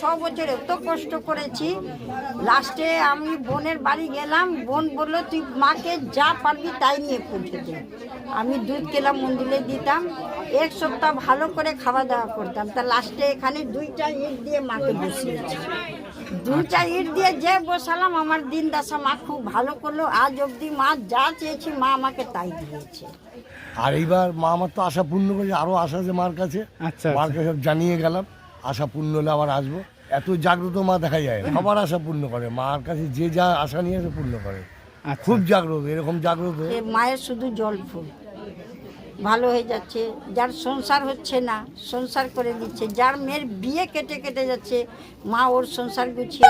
ছ বছর এত কষ্ট করেছি লাস্টে আমি বোনের বাড়ি গেলাম বোন বলল তুই মাকে যা পারবি তাই নিয়ে পৌঁছে দে। আমি দুধ কেলাম মন্দিরে দিতাম। এক সপ্তাহ ভালো করে খাওয়া দাওয়া করতাম। তা লাস্টে এখানে দুইটা ইট দিয়ে মাকে বসিয়েছি। দুইটা ইট দিয়ে যে বসালাম আমার দিন দশা মা খুব ভালো করল। আজ অবধি মা যা চেয়েছি মা আমাকে তাই দিয়েছে। আর এইবার মা আমার তো আশা পূর্ণ করেছে আরও আশা আছে মার কাছে। আচ্ছা মার কাছে সব জানিয়ে গেলাম। আশা পূর্ণ হলে আবার আসব। এত জাগ্রত মা দেখা যায় না। সবার আশা পূর্ণ করে। মার কাছে যে যা আশা নিয়ে আসে পূর্ণ করে। আচ্ছা। খুব জাগ্রত এরকম জাগ্রত। এ মায়ের শুধু জল ফুল। ভালো হয়ে যাচ্ছে। যার সংসার হচ্ছে না সংসার করে দিচ্ছে। যার মেয়ের বিয়ে কেটে কেটে যাচ্ছে মা ওর সংসার গুছিয়ে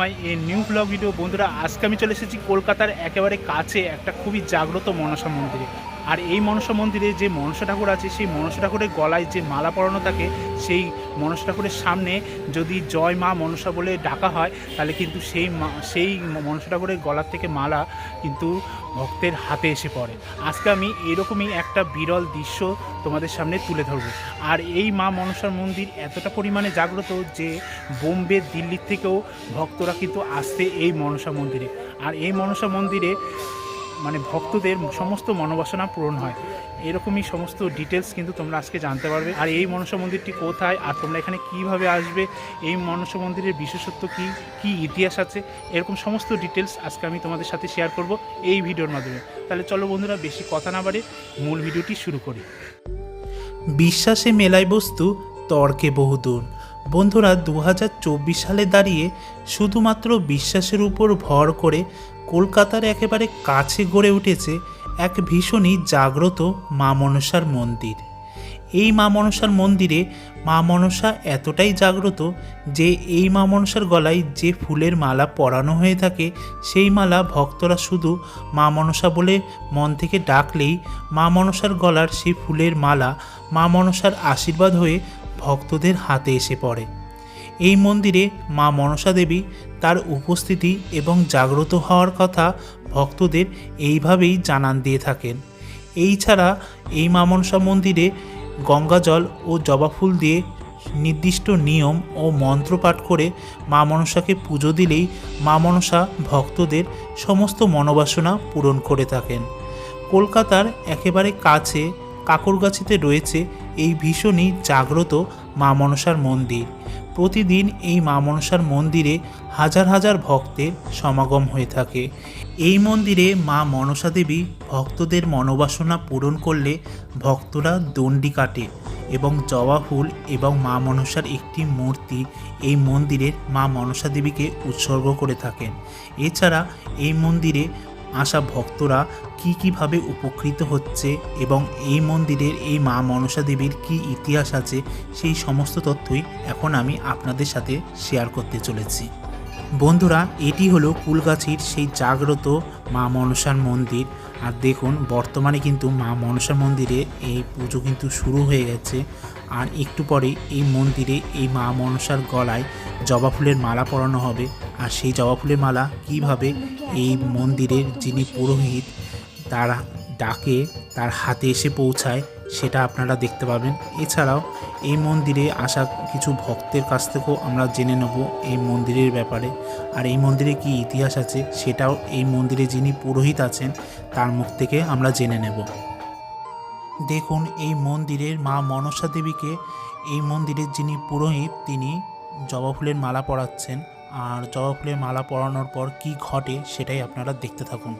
মাই, এই নিউ ব্লগ ভিডিও বন্ধুরা, আজকে আমি চলে এসেছি কলকাতার একেবারে কাছে একটা খুবই জাগ্রত মনসা মন্দিরে। আর এই মনসা মন্দিরে যে মনসা ঠাকুর আছে, সেই মনসা ঠাকুরের গলায় যে মালা পরানো থাকে, সেই মনসা ঠাকুরের সামনে যদি জয় মা মনসা বলে ডাকা হয়, তাহলে কিন্তু সেই সেই মনসা ঠাকুরের গলার থেকে মালা কিন্তু ভক্তের হাতে এসে পড়ে। আজকে আমি এরকমই একটা বিরল দৃশ্য তোমাদের সামনে তুলে ধরব। আর এই মা মনসার মন্দির এতটা পরিমাণে জাগ্রত যে বোম্বে দিল্লির থেকেও ভক্তরা কিন্তু আসতে এই মনসা মন্দিরে। আর এই মনসা মন্দিরে মানে ভক্তদের সমস্ত মনোবাসনা পূরণ হয়। এরকমই সমস্ত ডিটেলস কিন্তু তোমরা আজকে জানতে পারবে। আর এই মনসা মন্দিরটি কোথায়? আর তোমরা এখানে কীভাবে আসবে? এই মনসা মন্দিরের বিশেষত্ব কি? কি ইতিহাস আছে? এরকম সমস্ত ডিটেলস আজকে আমি তোমাদের সাথে শেয়ার করব এই ভিডিওর মাধ্যমে। তাহলে চলো বন্ধুরা, বেশি কথা না বাড়ে মূল ভিডিওটি শুরু করি। বিশ্বাসে মেলায় বস্তু, তর্কে বহুদূর। বন্ধুরা দু হাজার চব্বিশ সালে দাঁড়িয়ে শুধুমাত্র বিশ্বাসের উপর ভর করে কলকাতার একেবারে কাছে গড়ে উঠেছে এক ভীষণই জাগ্রত মা মনসার মন্দির। এই মা মনসার মন্দিরে মা মনসা এতটাই জাগ্রত যে এই মা মনসার গলায় যে ফুলের মালা পরানো হয়ে থাকে, সেই মালা ভক্তরা শুধু মা মনসা বলে মন থেকে ডাকলেই মা মনসার গলার সেই ফুলের মালা মা মনসার আশীর্বাদ হয়ে ভক্তদের হাতে এসে পড়ে। এই মন্দিরে মা মনসা দেবী তার উপস্থিতি এবং জাগ্রত হওয়ার কথা ভক্তদের এইভাবেই জানান দিয়ে থাকেন। এই ছাড়া এই মা মনসা মন্দিরে গঙ্গাজল ও জবা ফুল দিয়ে নির্দিষ্ট নিয়ম ও মন্ত্র পাঠ করে মা মনসাকে পুজো দিলেই মা মনসা ভক্তদের সমস্ত মনোবাসনা পূরণ করে থাকেন। কলকাতার একেবারে কাছে কাকরগাছিতে রয়েছে এই ভীষণই জাগ্রত মা মনসার মন্দির। প্রতিদিন এই মা মনসার মন্দিরে হাজার হাজার ভক্তের সমাগম হয়ে থাকে। এই মন্দিরে মা মনসা দেবী ভক্তদের মনোবাসনা পূরণ করলে ভক্তরা দণ্ডি কাটে এবং জবা ফুল এবং মা মনসার একটি মূর্তি এই মন্দিরের মা মনসা দেবীকে উৎসর্গ করে থাকেন। এছাড়া এই মন্দিরে আসা ভক্তরা কি কীভাবে উপকৃত হচ্ছে এবং এই মন্দিরের এই মা মনসা দেবীর কী ইতিহাস আছে, সেই সমস্ত তথ্যই এখন আমি আপনাদের সাথে শেয়ার করতে চলেছি। বন্ধুরা, এটি হলো কুলগাছির সেই জাগ্রত মা মনসার মন্দির। আর দেখুন, বর্তমানে কিন্তু মা মনসা মন্দিরে এই পুজো কিন্তু শুরু হয়ে গেছে। আর একটু পরে এই মন্দিরে এই মা মনসার গলায় জবা ফুলের মালা পরানো হবে। আর সেই জবা ফুলের মালা কীভাবে এই মন্দিরের যিনি পুরোহিত, তার ডাকে, তার হাতে এসে পৌঁছায়, সেটা আপনারা দেখতে পাবেন। এছাড়াও এই মন্দিরে আসা কিছু ভক্তের কাছ থেকেও আমরা জেনে নেব এই মন্দিরের ব্যাপারে। আর এই মন্দিরে কি ইতিহাস আছে, সেটাও এই মন্দিরে যিনি পুরোহিত আছেন তার মুখ থেকে আমরা জেনে নেব। দেখুন, এই মন্দিরের মা মনসা দেবীকে, এই মন্দিরের যিনি পুরোহিত, তিনি জবা ফুলের মালা পড়াচ্ছেন আর জবা ফুলের মালা পরানোর পর কি ঘটে সেটাই আপনারা দেখতে থাকুন।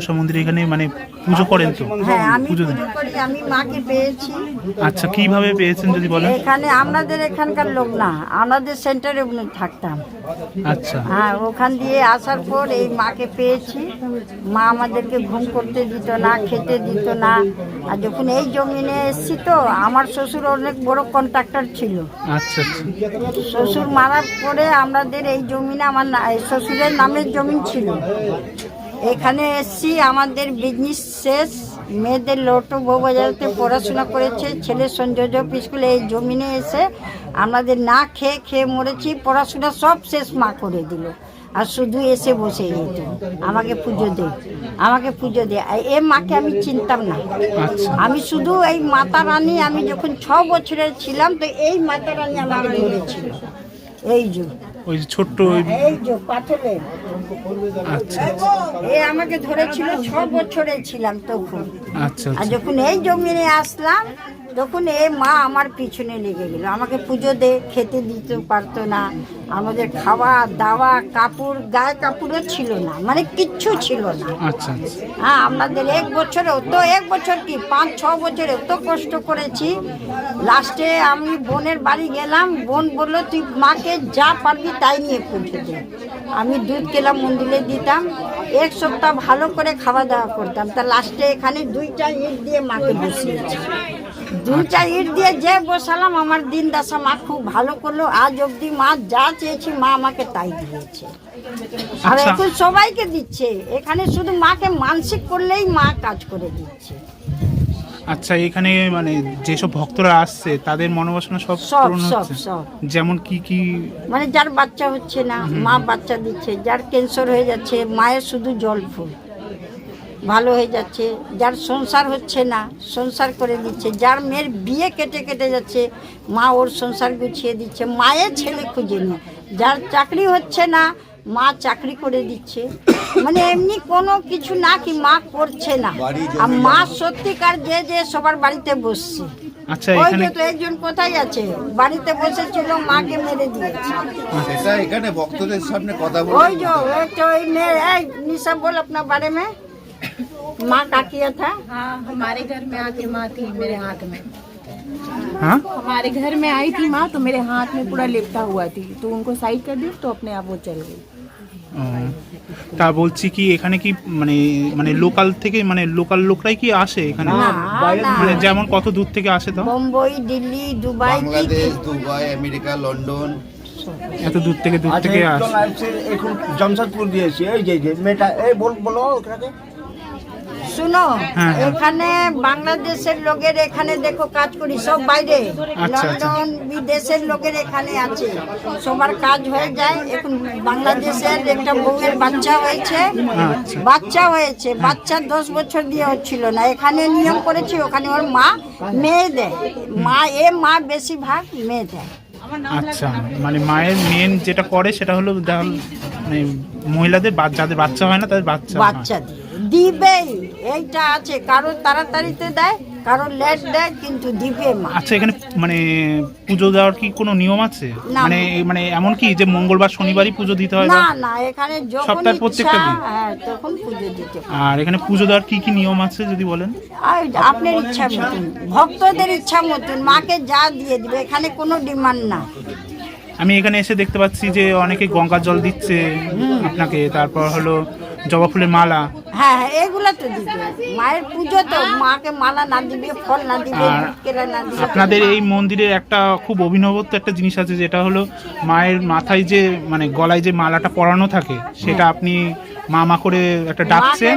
মনসা মন্দিরে এখানে মানে পুজো করেন তো? হ্যাঁ আমি পুজো দেন। পুজো করি আমি মাকে পেয়েছি। আচ্ছা কীভাবে পেয়েছেন যদি বলেন? এখানে আমাদের এখানকার লোক না আমাদের সেন্টারে উনি থাকতাম। আচ্ছা। হ্যাঁ ওখান দিয়ে আসার পর এই মাকে পেয়েছি। মা আমাদেরকে ঘুম করতে দিত না খেতে দিত না। আর যখন এই জমিনে এসেছি তো আমার শ্বশুর অনেক বড় কন্ট্রাক্টর ছিল। আচ্ছা আচ্ছা। শ্বশুর মারার পরে আমাদের এই জমিনে আমার না- এই শ্বশুরের নামের জমিন ছিল। এখানে এসছি আমাদের বিজনেস শেষ। মেয়েদের লোটো বউবাজারতে পড়াশোনা করেছে ছেলে সংযোজক স্কুলে এই জমিনে এসে আমাদের না খেয়ে খেয়ে মরেছি পড়াশোনা সব শেষ মা করে দিল। আর শুধু এসে বসে যেত আমাকে পুজো দে আমাকে পুজো দে। আর এ মাকে আমি চিনতাম না। আচ্ছা। আমি শুধু এই মাতা রানী আমি যখন ছ বছরের ছিলাম তো এই মাতা রানী আমাকে ধরেছিল এই যে ওই যে ছোট্ট ওই এই যে পাথরের। আচ্ছা। এ আমাকে ধরেছিল ছ বছরে ছিলাম তখন। আচ্ছা আর আচ্ছা। যখন এই জমিনে আসলাম তখন এ মা আমার পিছনে লেগে গেল। আমাকে পুজো দে খেতে দিতে পারতো না। আমাদের খাওয়া দাওয়া কাপড় গায়ে কাপড়ও ছিল না মানে কিচ্ছু ছিল না। আচ্ছা আচ্ছা। হ্যাঁ আমাদের এক বছরে তো এক বছর কি পাঁচ ছ বছরে এত কষ্ট করেছি। লাস্টে আমি বোনের বাড়ি গেলাম বোন বলল তুই মাকে যা পারবি তাই নিয়ে পৌঁছে দে। আমি দুধ কেলাম মন্দিরে দিতাম। এক সপ্তাহ ভালো করে খাওয়া দাওয়া করতাম। তা লাস্টে এখানে দুইটা ইট দিয়ে মাকে বসিয়েছি। দুইটা ইট দিয়ে যে বসালাম আমার দিন দশা মা খুব ভালো করল। আজ অবধি মা যা চেয়েছি মা আমাকে তাই দিয়েছে। আর আচ্ছা। এখন সবাইকে দিচ্ছে। এখানে শুধু মাকে মানসিক করলেই মা কাজ করে দিচ্ছে। আচ্ছা এখানে মানে যেসব ভক্তরা আসছে তাদের মনোবাসনা সব সব পূরণ হচ্ছে? যেমন কি কি? মানে যার বাচ্চা হচ্ছে না মা বাচ্চা দিচ্ছে যার ক্যান্সার হয়ে যাচ্ছে মায়ের শুধু জল ফুল। ভালো হয়ে যাচ্ছে যার সংসার হচ্ছে না সংসার করে দিচ্ছে যার মেয়ের বিয়ে কেটে কেটে যাচ্ছে মা ওর সংসার গুছিয়ে দিচ্ছে মায়ের ছেলে খুঁজে নিয়ে। যার চাকরি হচ্ছে না মা চাকরি করে দিচ্ছে। মানে এমনি কোনো কিছু না কি মা করছে না। আর মা সত্যিকার যে যে সবার বাড়িতে বসছে। আচ্ছা এখানে তো একজন কোথায় আছে? বাড়িতে বসেছিল মাকে মেরে দিয়েছে। ওই ওই মেয়ে এই নিশা বল আপনার বারে মেয়ে। में माँ का किया था हाँ हमारे घर में आके माँ थी मेरे हाथ में হ্যাঁ हमारे घर में आई थी माँ तो मेरे हाथ में पूरा लिपटा हुआ थी तो उनको साइड कर दी तो अपने आप वो चल गई ও, তা বলছি কি এখানে কি মানে মানে লোকাল থেকে মানে লোকাল লোকরাই কি আসে এখানে না না মানে যেমন কত দূর থেকে আসে তো বোম্বই দিল্লি দুবাই কি বাংলাদেশ দুবাই আমেরিকা লন্ডন এত দূর থেকে দূর আচ্ছা থেকে একজন আসে আসছে এখন জামশেদপুর দিয়েছি এই যে যে মেয়েটা এই বল বলো ওখানে শুনো হ্যাঁ, হ্যাঁ। এখানে বাংলাদেশের লোকের এখানে দেখো কাজ করি সব বাইরে। আচ্ছা। লন্ডন বিদেশের লোকের এখানে আছে। সবার কাজ হয়ে যায়। এখন বাংলাদেশের একটা বউয়ের বাচ্চা হয়েছে। আচ্ছা। বাচ্চা হয়েছে। বাচ্চা দশ বছর দিয়ে হচ্ছিল না। এখানে নিয়ম করেছি ওখানে ওর মা মেয়ে দেয়। মা এ মা বেশিরভাগ মেয়ে দেয়। আচ্ছা মানে মায়ের মেন যেটা করে সেটা হলো মানে মহিলাদের যাদের বাচ্চা হয় না তাদের বাচ্চা বাচ্চা দিবেই এইটা আছে। কারোর তাড়াতাড়িতে দেয় কারও লেট দেয় কিন্তু দিবে মা আচ্ছা এখানে মানে পুজো দেওয়ার কি কোনো নিয়ম আছে? মানে মানে এমন কি যে মঙ্গলবার শনিবারই পুজো দিতে হয় না না এখানে যখন সপ্তাহের প্রত্যেকটা দিন? হ্যাঁ তখন পুজো দিতে আর এখানে পুজো দেওয়ার কি কি নিয়ম আছে যদি বলেন? আপনার ইচ্ছা মতন ভক্তদের ইচ্ছা মতন মাকে যা দিয়ে দিবে এখানে কোনো ডিমান্ড না। আমি এখানে এসে দেখতে পাচ্ছি যে অনেকে গঙ্গার জল দিচ্ছে আপনাকে তারপর হলো জবা ফুলের মালা। হ্যাঁ হ্যাঁ এগুলা তো দিবে। মায়ের পুজো তো মাকে মালা না দিবে ফল না দিবে আর কেরা না দিবে। আপনাদের এই মন্দিরে একটা খুব অভিনবত্ব একটা জিনিস আছে যেটা হলো মায়ের মাথায় যে মানে গলায় যে মালাটা পরানো থাকে সেটা আপনি মা মা করে একটা মাকে ডাকছেন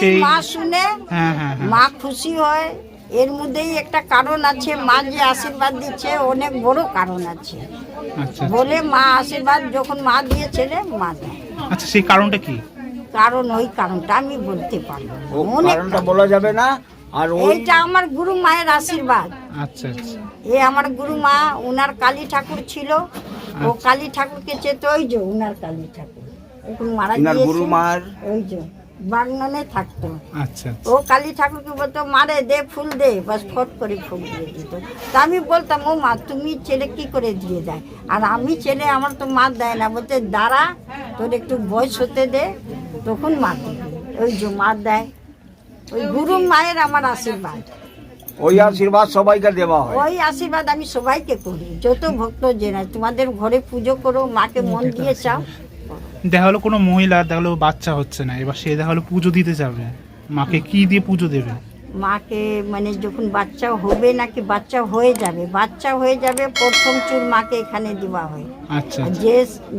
সেই মা শুনে হ্যাঁ হ্যাঁ হ্যাঁ। মা খুশি হয়। এর মধ্যেই একটা কারণ আছে মা যে আশীর্বাদ দিচ্ছে অনেক বড় কারণ আছে। আচ্ছা বলে মা আশীর্বাদ যখন মা দিয়েছিলে মা দেয়। আচ্ছা সেই কারণটা কি? কারণ ওই কারণটা আমি বলতে পারব। ও অনেক কারণটা বলা যাবে না আর ওই এইটা আমার গুরু মায়ের আশীর্বাদ। আচ্ছা আচ্ছা। এ আমার গুরু মা ওনার কালী ঠাকুর ছিল। ও আচ্ছা। কালী ঠাকুরকে চেত ওই যে উনার কালী ঠাকুর। এখন মারা ইনার গিয়েছে। গুরু মার ওই যে। বাগননে থাকতো। আচ্ছা আচ্ছা। ও কালী ঠাকুরকে বলতো মারে দে ফুল দে। বাস ফট করে ফুল দিয়ে দিত। তা আমি বলতাম ও মা তুমি ছেলে কি করে দিয়ে দেয় আর আমি ছেলে আমার তো মা দেয় না। বলতে দাঁড়া তোর একটু বয়স হতে দে তখন মা দিবি। ওই যে মা দেয়। ওই গুরু মায়ের আমার আশীর্বাদ। ওই আশীর্বাদ সবাইকে দেওয়া হয়। ওই আশীর্বাদ আমি সবাইকে করি। যত ভক্ত যে না তোমাদের ঘরে পুজো করো মাকে মন দিয়ে চাও। দেখা হলো কোনো মহিলা দেখা হলো বাচ্চা হচ্ছে না। এবার সে দেখা হলো পুজো দিতে যাবে। মাকে কি দিয়ে পুজো দেবে? মাকে মানে যখন বাচ্চা হবে নাকি বাচ্চা হয়ে যাবে? বাচ্চা হয়ে যাবে প্রথম চুল মাকে এখানে দেওয়া হয়। আচ্ছা আচ্ছা। যে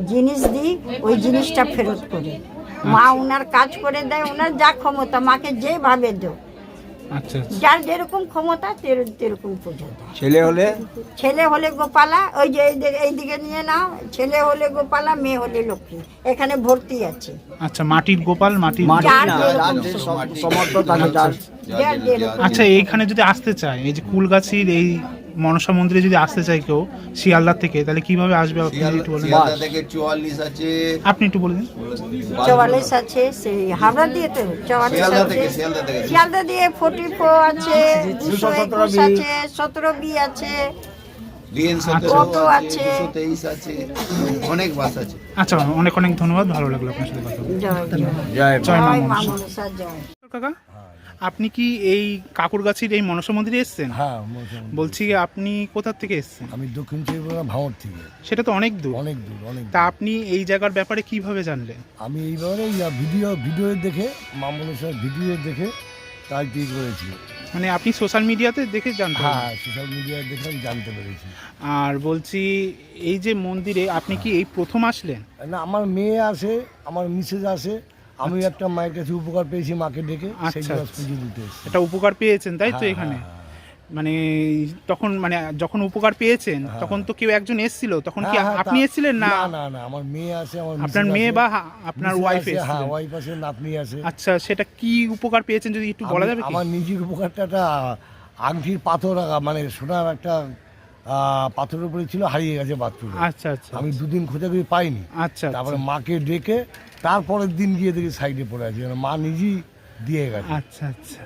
জিনিস দিই ওই জিনিসটা ফেরত করে। মা ওনার কাজ করে দেয় ওনার যা ক্ষমতা মাকে যেভাবে আচ্ছা আচ্ছা যার যেরকম ক্ষমতা তেরকম পুজো ছেলে হলে? ছেলে হলে গোপালা ওই যে এই দিকে- নিয়ে নাও। ছেলে হলে গোপালা মেয়ে হলে লক্ষ্মী। এখানে ভর্তি আছে। আচ্ছা মাটির গোপাল মাটির আচ্ছা এইখানে যদি আসতে চায় এই যে কুলগাছির এই মনসা মন্দিরে যদি আসতে চায় কেউ শিয়ালদার থেকে তাহলে কীভাবে আসবে আপনি একটু বলেন? শিয়ালদা থেকে চুয়াল্লিশ আছে। আপনি একটু বলে দিন। চৌয়াল্লিশ আছে সেই হাওড়া দিয়ে তো চৌয়াল্লিশ শিয়ালদা আছে। শিয়ালদা দিয়ে ফোর্টি ফোর আছে দুশো 217 একুশ বি। আছে সতেরো বি আছে। অনেক বাস আছে। আচ্ছা অনেক অনেক ধন্যবাদ ভালো লাগল আপনার সাথে কথা জয়। জয় জয় জয় মা কাকা? আপনি কি এই কাকুরগাছির এই মনসা মন্দিরে এসেছেন? হ্যাঁ। বলছি আপনি কোথা থেকে এসেছেন? আমি দক্ষিণ চব্বিশ ভাঙর থেকে। সেটা তো অনেক দূর। অনেক দূর অনেক তা দূর। আপনি এই জায়গার ব্যাপারে কীভাবে জানলেন? আমি এইবারে ইয়া ভিডিও ভিডিও দেখে মামলেশ্বর ভিডিও দেখে তাই ঠিক করেছি। মানে আপনি সোশ্যাল মিডিয়াতে দেখে জানতে হ্যাঁ পারলেন। সোশ্যাল মিডিয়ায় দেখে আমি জানতে পেরেছি। আর বলছি এই যে মন্দিরে আপনি কি এই প্রথম আসলেন? না আমার মেয়ে আসে আমার মিসেস আসে আমি একটা মায়ের কাছে উপকার পেয়েছি মাকে ডেকে সেই আচ্ছা, জন্য আচ্ছা। পুজো দিতে এটা উপকার পেয়েছেন তাই তো হ্যাঁ, এখানে? হ্যাঁ, মানে তখন মানে যখন উপকার পেয়েছেন তখন তো কেউ একজন এসেছিল তখন কি হ্যাঁ, হ্যাঁ, আপনি এসেছিলেন না? না না আমার মেয়ে আছে আমার আপনার মেয়ে বা আপনার ওয়াইফ আছে, হ্যাঁ ওয়াইফ আছে নাতনি আছে। আচ্ছা সেটা কি উপকার পেয়েছেন যদি একটু বলা যাবে কি? আমার নিজের উপকারটা একটা আংটির পাথর মানে সোনার একটা পাথরের উপরে ছিল হারিয়ে গেছে বাথরুমে আচ্ছা আচ্ছা আমি দুদিন খোঁজাখুঁজি পাইনি। আচ্ছা তারপরে মাকে ডেকে তারপরের দিন গিয়ে দেখি সাইডে পড়ে আছে মা নিজেই দিয়ে গেছে। আচ্ছা আচ্ছা।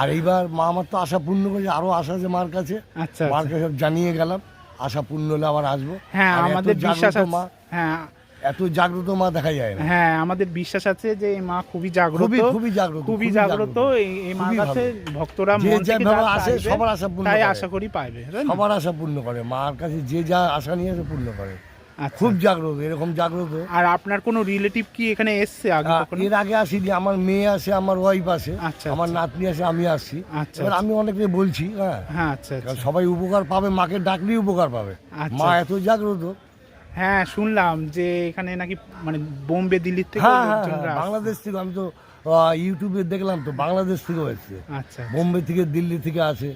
আর এইবার মা আমার তো আশা পূর্ণ করেছে আরও আশা আছে মার কাছে। আচ্ছা মার আচ্ছা। কাছে জানিয়ে গেলাম আশা পূর্ণ হলে আবার আসব। হ্যাঁ আমাদের বিশ্বাস আছে। মা হ্যাঁ এত জাগ্রত মা দেখা যায় না। হ্যাঁ আমাদের বিশ্বাস আছে যে এই মা খুবই জাগ্রত খুবই খুবই জাগ্রত খুবই জাগ্রত। এই খুবই কাছে ভক্তরা মন থেকে আসে সবার আশা পূর্ণ তাই আশা করি না? সবার আশা পূর্ণ করে মার কাছে যে যা আশা নিয়ে আসে পূর্ণ করে। আচ্ছা। খুব জাগ্রত এরকম জাগ্রত। আর আপনার কোনো রিলেটিভ কি এখানে এসছে আগে এর আগে আসিনি আমার মেয়ে আসে আমার ওয়াইফ আসে আচ্ছা, আমার আচ্ছা। নাতনি আসে আমি আসছি আচ্ছা, এবার। আমি অনেকে বলছি হ্যাঁ। হ্যাঁ আচ্ছা সবাই উপকার পাবে মাকে ডাকলেই উপকার পাবে। মা এত জাগ্রত হ্যাঁ শুনলাম যে এখানে নাকি মানে বোম্বে দিল্লির থেকে হ্যাঁ হ্যাঁ লোকজনরা হ্যাঁ। বাংলাদেশ থেকে আমি তো আহ, ইউটিউবে দেখলাম তো বাংলাদেশ থেকে এসছে আচ্ছা। বোম্বে থেকে দিল্লি থেকে আছে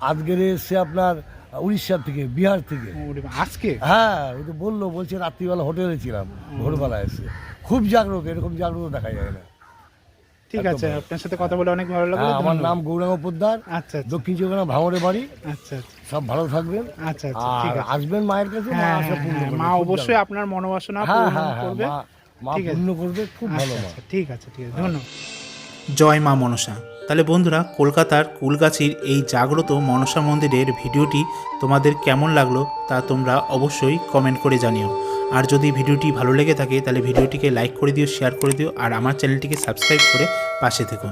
আজকের এসছে আপনার উড়িষ্যা থেকে বিহার থেকে। ওরে বাবা, আজকে? হ্যাঁ ওই তো বলল বলছে রাত্রিবেলা হোটেলে ছিলাম ভোরবেলা এসে। খুব জাগ্রত এরকম জাগ্রত দেখা যায় না। ঠিক আছে আপনার সাথে কথা বলে অনেক ভালো লাগল হ্যাঁ, আমার নাম গৌরাঙ্গ পোদ্দার। আচ্ছা আচ্ছা। দক্ষিণ চব্বিশ ভাঙড়ে বাড়ি। আচ্ছা আচ্ছা। সব ভালো থাকবেন। আচ্ছা আচ্ছা আর ঠিক আছে। আসবেন মায়ের কাছে মা হ্যাঁ হ্যাঁ, অবশ্যই আপনার মনোবাসনা পূরণ করবে। মা। পূর্ণ খুব ভালো ঠিক আছে ঠিক আছে ধন্যবাদ। জয় মা মনসা। তাহলে বন্ধুরা কলকাতার কুলগাছির এই জাগ্রত মনসা মন্দিরের ভিডিওটি তোমাদের কেমন লাগল তা তোমরা অবশ্যই কমেন্ট করে জানিও। আর যদি ভিডিওটি ভালো লেগে থাকে, তাহলে ভিডিওটিকে লাইক করে দিও শেয়ার করে দিও, আর আমার চ্যানেলটিকে সাবস্ক্রাইব করে পাশে থেকো।